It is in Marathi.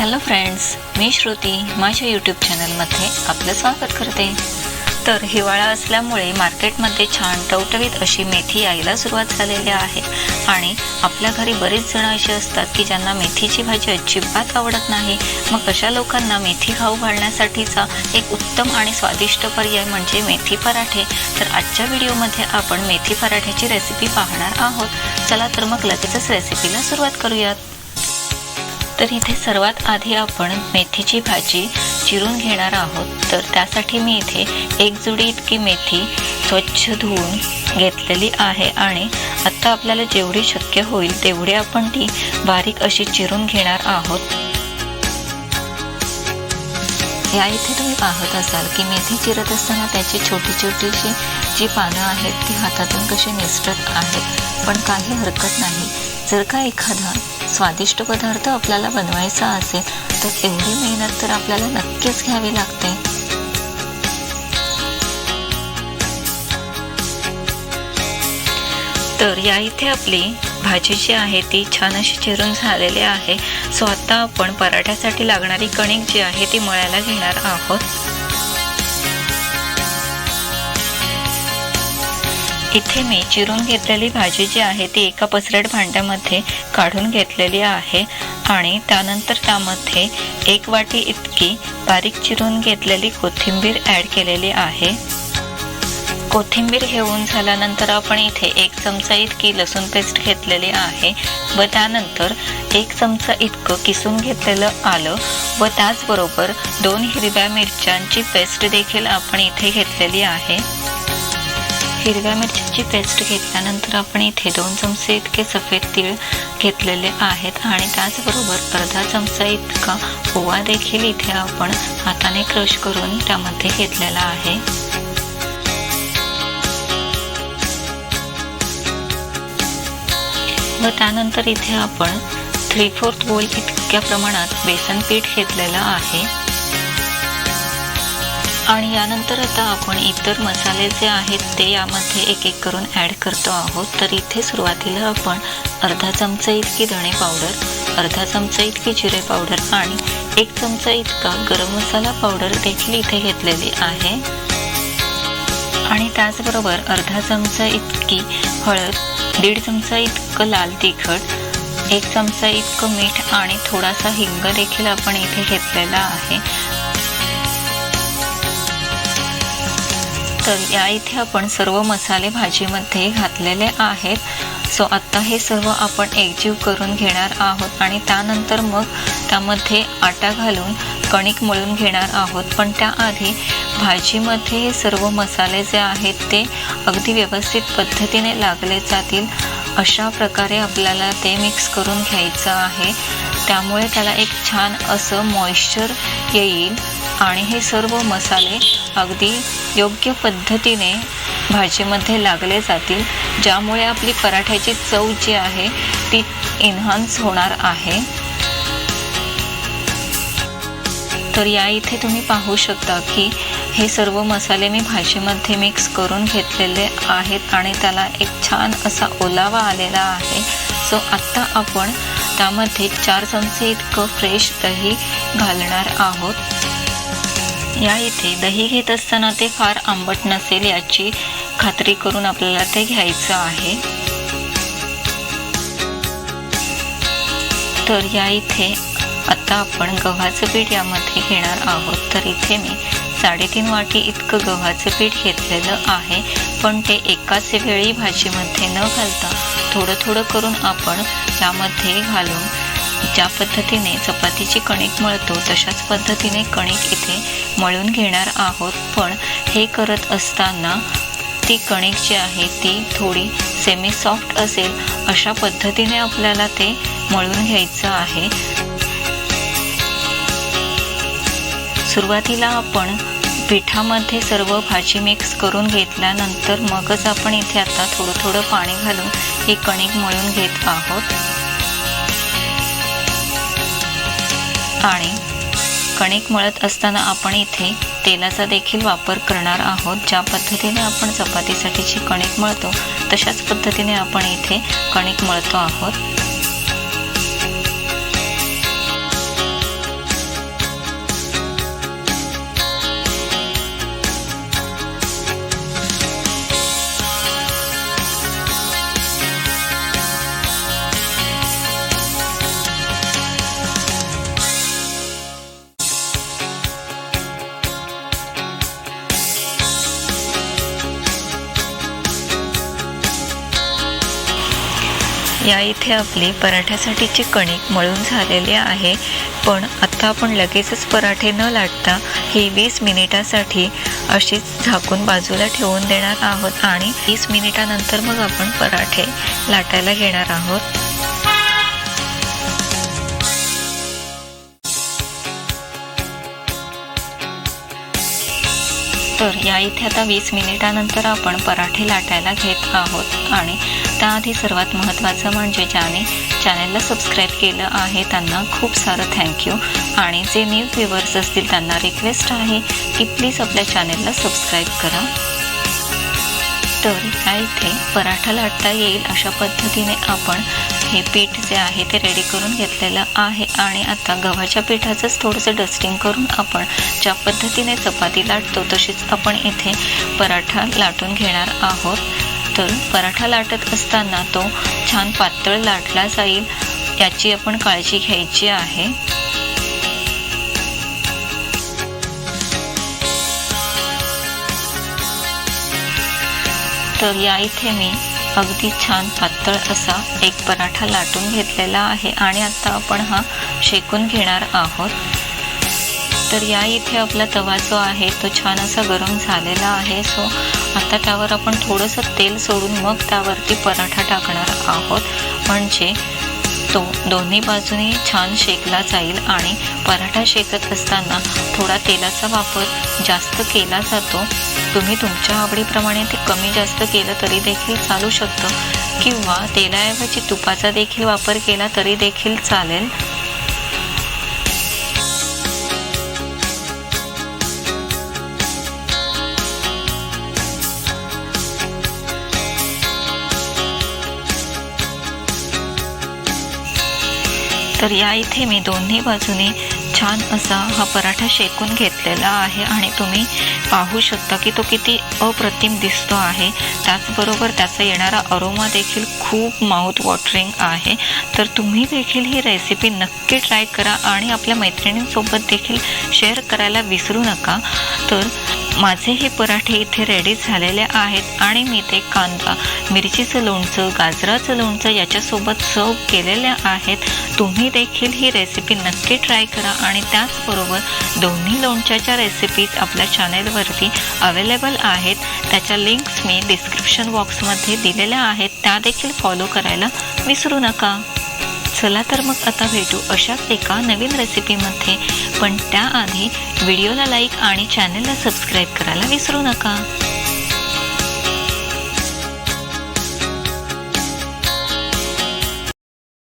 हॅलो फ्रेंड्स मी श्रुती माझ्या यूट्यूब चॅनलमध्ये आपलं स्वागत करते. तर हिवाळा असल्यामुळे मार्केटमध्ये छान टवटवीत अशी मेथी यायला सुरुवात झालेली आहे. आणि आपल्या घरी बरेच जण असे असतात की ज्यांना मेथीची भाजी अजिबात आवडत नाही. मग अशा लोकांना मेथी खाऊ घालण्यासाठीचा एक उत्तम आणि स्वादिष्ट पर्याय म्हणजे मेथी पराठे. तर आजच्या व्हिडिओमध्ये आपण मेथी पराठ्याची रेसिपी पाहणार आहोत. चला तर मग लगेचच रेसिपीला सुरुवात करूयात. तर इथे सर्वात आधी आपण मेथीची भाजी चिरून घेणार आहोत. तर त्यासाठी मी इथे एक जुडी इतकी मेथी स्वच्छ धुवून घेतलेली आहे आणि आत्ता आपल्याला जेवढी शक्य होईल तेवढी आपण ती बारीक अशी चिरून घेणार आहोत. या इथे तुम्ही पाहत असाल की मेथी चिरत असताना त्याची छोटी छोटीशी जी पानं आहेत ती हातातून कशी निसटत आहेत. पण काही हरकत नाही. जर का एखादा स्वादिष्ट पदार्थ आपल्याला बनवायचा असेल तर एवढी मेहनत तर आपल्याला नक्कीच घ्यावी लागते. तर या इथे आपली भाजी जी आहे ती छान अशी चिरून झालेली आहे. सो आता आपण पराठ्यासाठी लागणारी कणिक जी आहे ती मळायला घेणार आहोत. इथे मी चिरून घेतलेली भाजी जी आहे ती एका पसरट भांड्यामध्ये काढून घेतलेली आहे आणि त्यानंतर त्यामध्ये एक वाटी इतकी बारीक चिरून घेतलेली कोथिंबीर ॲड केलेली आहे. कोथिंबीर घेऊन झाल्यानंतर आपण इथे एक चमचा इतकी लसूण पेस्ट घेतलेली आहे व त्यानंतर एक चमचा इतकं किसून घेतलेलं आलं व त्याचबरोबर दोन हिरव्या मिरच्यांची पेस्ट देखील आपण इथे घेतलेली आहे. हिरव्या मिरचीची पेस्ट घेतल्यानंतर आपण इथे दोन चमचे इतके सफेद तीळ घेतलेले आहेत आणि त्याचबरोबर अर्धा चमचा इतका ओवा देखील इथे आपण हाताने क्रश करून त्यामध्ये घेतलेला आहे. व त्यानंतर इथे आपण थ्री फोर्थ बोल इतक्या प्रमाणात बेसन पीठ घेतलेलं आहे. आणि यानंतर आता आपण इतर मसाले जे आहेत ते यामध्ये एक एक करून ॲड करतो आहोत. तर इथे सुरुवातीला आपण अर्धा चमचा इतकी धणे पावडर अर्धा चमचा इतकी जिरे पावडर आणि एक चमचा इतका गरम मसाला पावडर देखील इथे घेतलेली आहे. आणि त्याचबरोबर अर्धा चमचा इतकी हळद दीड चमचा इतकं लाल तिखट एक चमचा इतकं मीठ आणि थोडासा हिंग देखील आपण इथे घेतलेला आहे. तर या इथे आपण सर्व मसाले भाजीमध्ये घातलेले आहेत. सो आत्ता हे सर्व आपण एकजीव करून घेणार आहोत आणि त्यानंतर मग त्यामध्ये आटा घालून कणिक मळून घेणार आहोत. पण त्याआधी भाजीमध्ये हे सर्व मसाले जे आहेत ते अगदी व्यवस्थित पद्धतीने लागले जातील. अशा प्रकारे आपल्याला ते मिक्स करून घ्यायचं आहे. त्यामुळे त्याला एक छान असं मॉइश्चर येईल. आणि हे सर्व मसाले अगदी योग्य पद्धतीने भाजीमध्ये लागले जातील ज्यामुळे आपली पराठ्याची चव जी आहे ती एन्हान्स होणार आहे. तर या इथे तुम्ही पाहू शकता की हे सर्व मसाले मी भाजीमध्ये मिक्स करून घेतलेले आहेत आणि त्याला एक छान असा ओलावा आलेला आहे. सो आत्ता आपण त्यामध्ये चार चमचे इतकं फ्रेश दही घालणार आहोत. या इथे दही घेत असताना ते फार आंबट नसेल याची खात्री करून आपल्याला ते घ्यायचं आहे. तर या इथे आता आपण गव्हाचं पीठ यामध्ये घेणार आहोत. तर इथे मी साडेतीन वाटी इतकं गव्हाचं पीठ घेतलेलं आहे. पण ते एकाच वेळी भाजीमध्ये न घालता थोडं थोडं करून आपण यामध्ये घालून ज्या पद्धतीने चपातीची कणिक मळतो तशाच पद्धतीने कणिक इथे मळून घेणार आहोत. पण हे करत असताना ती कणिक जी आहे ती थोडी सेमी सॉफ्ट असेल. अशा पद्धतीने आपल्याला ते मळून घ्यायचं आहे. सुरुवातीला आपण पिठामध्ये सर्व भाजी मिक्स करून घेतल्यानंतर मगच आपण इथे आता थोडं थोडं पाणी घालून ही कणिक मळून घेत आहोत. आणि कणिक मळत असताना आपण इथे तेलाचा देखील वापर करणार आहोत. ज्या पद्धतीने आपण चपातीसाठीची कणिक मळतो तशाच पद्धतीने आपण इथे कणिक मळतो आहोत. या इथे आपली पराठ्यासाठीची कणिक मळून झालेली आहे. पण आत्ता आपण लगेचच पराठे न लाटता ही वीस मिनिटासाठी अशीच झाकून बाजूला ठेवून देणार आहोत आणि वीस मिनिटानंतर मग आपण पराठे लाटायला घेणार आहोत. तर या इथे आता वीस मिनिटानंतर आपण पराठे लाटायला घेत आहोत. आणि त्याआधी सर्वात महत्त्वाचं म्हणजे ज्याने चॅनलला सबस्क्राईब केलं आहे त्यांना खूप सारं थँक्यू आणि जे न्यू व्ह्युअर्स असतील त्यांना रिक्वेस्ट आहे की प्लीज आपल्या चॅनलला सबस्क्राईब करा. तर या इथे पराठा लाटता येईल अशा पद्धतीने आपण हे पीठ जे आहे ते रेडी करून घेतलेलं आहे. आणि आता गव्हाच्या पिठाचंच थोडंसं डस्टिंग करून आपण ज्या पद्धतीने चपाती लाटतो तशीच आपण इथे पराठा लाटून घेणार आहोत. तर पराठा लाटत असताना तो छान पातळ लाटला जाईल याची आपण काळजी घ्यायची आहे. तर या इथे मी अगदी छान पातळ असा एक पराठा लाटून घेतलेला आहे आणि आता आपण हा शेकून घेणार आहोत. तर या इथे आपला तवा जो आहे तो छान असा गरम झालेला आहे. सो आता त्यावर आपण थोडंसं तेल सोडून मग त्यावरती पराठा टाकणार आहोत. म्हणजे तो दोन्ही बाजूनी छान शेकला जाईल आणि पराठा शेकत असताना थोडा तेलाचा वापर जास्त केला जातो. तुम्ही तुमच्या आवडीप्रमाणे ते कमी जास्त केलं तरी देखील चालू शकतं. किंवा तेलाऐवजी तुपाचा देखील वापर केला तरी देखील चालेल. तर या इथे मी दोन्ही बाजूने छान असा हा पराठा शेकून घेतलेला आहे आणि तुम्ही पाहू शकता की तो किती अप्रतिम दिसतो आहे. त्याचबरोबर त्याचा येणारा अरोमा देखील खूप माउथ वॉटरिंग आहे. तर तुम्ही देखील ही रेसिपी नक्की ट्राय करा आणि आपल्या मैत्रिणींसोबत देखील शेअर करायला विसरू नका. तर माझे हे पराठे इथे रेडी झालेले आहेत आणि मी ते कांदा मिरचीचं लोणचं गाजराचं लोणचं याच्यासोबत सर्व केलेले आहेत. तुम्ही देखील ही रेसिपी नक्की ट्राय करा आणि त्याचबरोबर दोन्ही लोणच्याच्या रेसिपीज आपल्या चॅनेलवरती अवेलेबल आहेत. त्याच्या लिंक्स मी डिस्क्रिप्शन बॉक्समध्ये दिलेल्या आहेत. त्या देखील फॉलो करायला विसरू नका. चला तर मग आता भेटू अशाच एका नवीन रेसिपीमध्ये पण त्याआधी व्हिडिओला लाईक आणि चॅनलला सबस्क्राईब करायला विसरू नका.